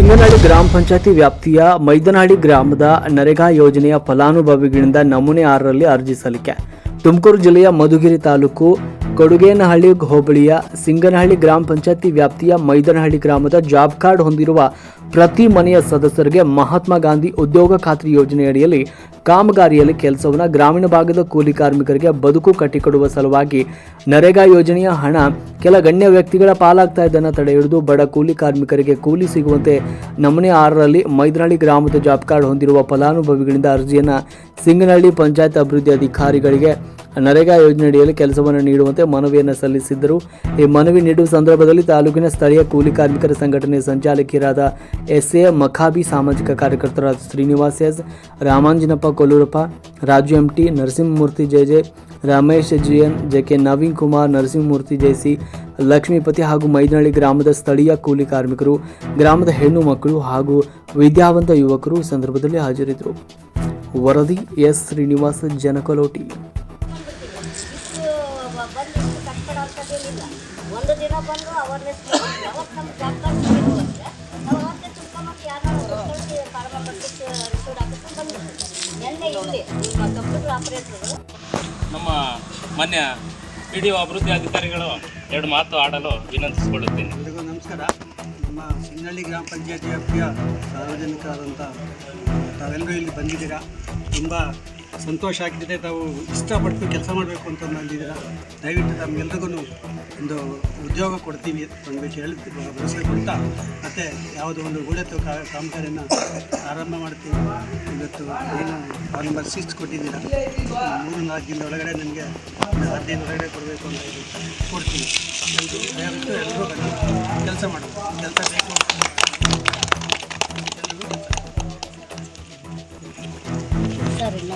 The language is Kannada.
ಸಿಂಗನಹಳ್ಳಿ ಗ್ರಾಮ ಪಂಚಾಯತಿ ವ್ಯಾಪ್ತಿಯ ಮೈದನಹಳ್ಳಿ ಗ್ರಾಮದ ನರೇಗಾ ಯೋಜನೆಯ ಫಲಾನುಭವಿಗಳಿಂದ ನಮೂನೆ ಆರರಲ್ಲಿ ಅರ್ಜಿ ಸಲ್ಲಿಕೆ. ತುಮಕೂರು ಜಿಲ್ಲೆಯ ಮಧುಗಿರಿ ತಾಲೂಕು ಕೊಡುಗೇನಹಳ್ಳಿ ಹೋಬಳಿಯ ಸಿಂಗನಹಳ್ಳಿ ಗ್ರಾಮ ಪಂಚಾಯತಿ ವ್ಯಾಪ್ತಿಯ ಮೈದನಹಳ್ಳಿ ಗ್ರಾಮದ ಜಾಬ್ ಕಾರ್ಡ್ ಹೊಂದಿರುವ ಪ್ರತಿ ಮನೆಯ ಸದಸ್ಯರಿಗೆ ಮಹಾತ್ಮ ಗಾಂಧಿ ಉದ್ಯೋಗ ಖಾತ್ರಿ ಯೋಜನೆಯಡಿಯಲ್ಲಿ ಕಾಮಗಾರಿಯಲ್ಲಿ ಕೆಲಸವನ್ನು ಗ್ರಾಮೀಣ ಭಾಗದ ಕೂಲಿ ಕಾರ್ಮಿಕರಿಗೆ ಬದುಕು ಕಟ್ಟಿಕೊಡುವ ಸಲುವಾಗಿ ನರೇಗಾ ಯೋಜನೆಯ ಹಣ ಕೆಲ ಗಣ್ಯ ವ್ಯಕ್ತಿಗಳ ಪಾಲಾಗ್ತಾ ಇದ್ದನ್ನ ತಡೆ ಹಿಡಿದು ಬಡ ಕೂಲಿ ಕಾರ್ಮಿಕರಿಗೆ ಕೂಲಿ ಸಿಗುವಂತೆ ನಮ್ಮನೆ ಆರರಲ್ಲಿ ಮೈದ್ರಾಳಿ ಗ್ರಾಮದ ಜಾಬ್ ಕಾರ್ಡ್ ಹೊಂದಿರುವ ಫಲಾನುಭವಿಗಳಿಂದ ಅರ್ಜಿಯನ್ನು ಸಿಂಗನಹಳ್ಳಿ ಪಂಚಾಯತ್ ಅಭಿವೃದ್ಧಿ ಅಧಿಕಾರಿಗಳಿಗೆ ನರೇಗಾ ಯೋಜನೆಯಡಿಯಲ್ಲಿ ಕೆಲಸವನ್ನು ನೀಡುವಂತೆ ಮನವಿಯನ್ನು ಸಲ್ಲಿಸಿದ್ದರು. ಈ ಮನವಿ ನೀಡುವ ಸಂದರ್ಭದಲ್ಲಿ ತಾಲೂಕಿನ ಸ್ಥಳೀಯ ಕೂಲಿ ಕಾರ್ಮಿಕರ ಸಂಘಟನೆ ಸಂಚಾಲಕಿಯರಾದ ಎಸ್ ಎ ಮಖಾಬಿ, ಸಾಮಾಜಿಕ ಕಾರ್ಯಕರ್ತರಾದ Srinivas S, Ramanjanappa Kollurappa, Raju M T, Narasimhamurthy J J Ramesh G N J K Naveen Kumar, Narasimhamurthy, JC Lakshmipathi ಹಾಗೂ ಮೈದನಹಳ್ಳಿ ಗ್ರಾಮದ ಸ್ಥಳೀಯ ಕೂಲಿ ಕಾರ್ಮಿಕರು, ಗ್ರಾಮದ ಹೆಣ್ಣು ಮಕ್ಕಳು ಹಾಗೂ ವಿದ್ಯಾವಂತ ಯುವಕರು ಸಂದರ್ಭದಲ್ಲಿ ಹಾಜರಿದ್ದರು. ವರದಿ ಎಸ್. ಶ್ರೀನಿವಾಸ, ಜನಕಲೋಟಿ. ಬಂದು ಒಂದು ದಿನ ಬಂದು ಅವೇರ್ನೆಸ್ ಯಾವತ್ತು ನಮ್ಗೆ ಜಾಗ ನಾವು ಅವತ್ತೇ ತುಂಬ್ಕೊಂಬಂದು ಯಾರು ಕಾರಣ ಬರ್ತಿತ್ತು ಬಂದ್ಬಿಡ್ತೀವಿ ನಿನ್ನೆ ಇಲ್ಲಿ ನಿಮ್ಮ ಕಂಪ್ಯೂಟರ್ ಆಪರೇಟ್ರು ನಮ್ಮ ಮಾನ್ಯ ಪಿ ಡಿ ಅಭಿವೃದ್ಧಿ ಅಧಿಕಾರಿಗಳು ಎರಡು ಮಾತು ಆಡಲು ವಿನಂತಿಸಿಕೊಳ್ಳುತ್ತೇನೆ. ಎಲ್ರಿಗೂ ನಮಸ್ಕಾರ. ನಮ್ಮ ಸಿಂಗಳ್ಳಿ ಗ್ರಾಮ ಪಂಚಾಯತಿ ವ್ಯಾಪ್ತಿಯ ಸಾರ್ವಜನಿಕರಾದಂಥ ತಾವೆಲ್ಲರೂ ಇಲ್ಲಿ ಬಂದಿದ್ದೀರಾ? ತುಂಬ ಸಂತೋಷ ಆಗ್ತಿದೆ ತಾವು ಇಷ್ಟಪಟ್ಟು ಕೆಲಸ ಮಾಡಬೇಕು ಅಂತ ಅಂದಿದ್ದೀರ? ದಯವಿಟ್ಟು ತಮಗೆಲ್ರಿಗೂ ಒಂದು ಉದ್ಯೋಗ ಕೊಡ್ತೀವಿ ಒಂದು ಹೇಳಿ ಭರವಸೆ ಕೊಡ್ತಾ, ಮತ್ತು ಯಾವುದೋ ಒಂದು ಗುಳೆತ್ತು ಕಾಮಗಾರಿಯನ್ನು ಆರಂಭ ಮಾಡ್ತೀವಿ ಇವತ್ತು ಏನು ಅವ್ರನ್ನ ನಂಬರ್ ಕೊಟ್ಟಿದ್ದೀರ ಮೂರು ನಾಲ್ಕು ದಿನದ ಒಳಗಡೆ ನನಗೆ ಹದಿನೈದು ಒಳಗಡೆ ಕೊಡಬೇಕು ಅಂತ ಇದು ಕೊಡ್ತೀನಿ. ಎಲ್ರು ಎಲ್ಲರೂ ಕೆಲಸ ಮಾಡಬೇಕು ಕೆಲಸ ಬೇಕು ಯಾರಿಲ್ಲ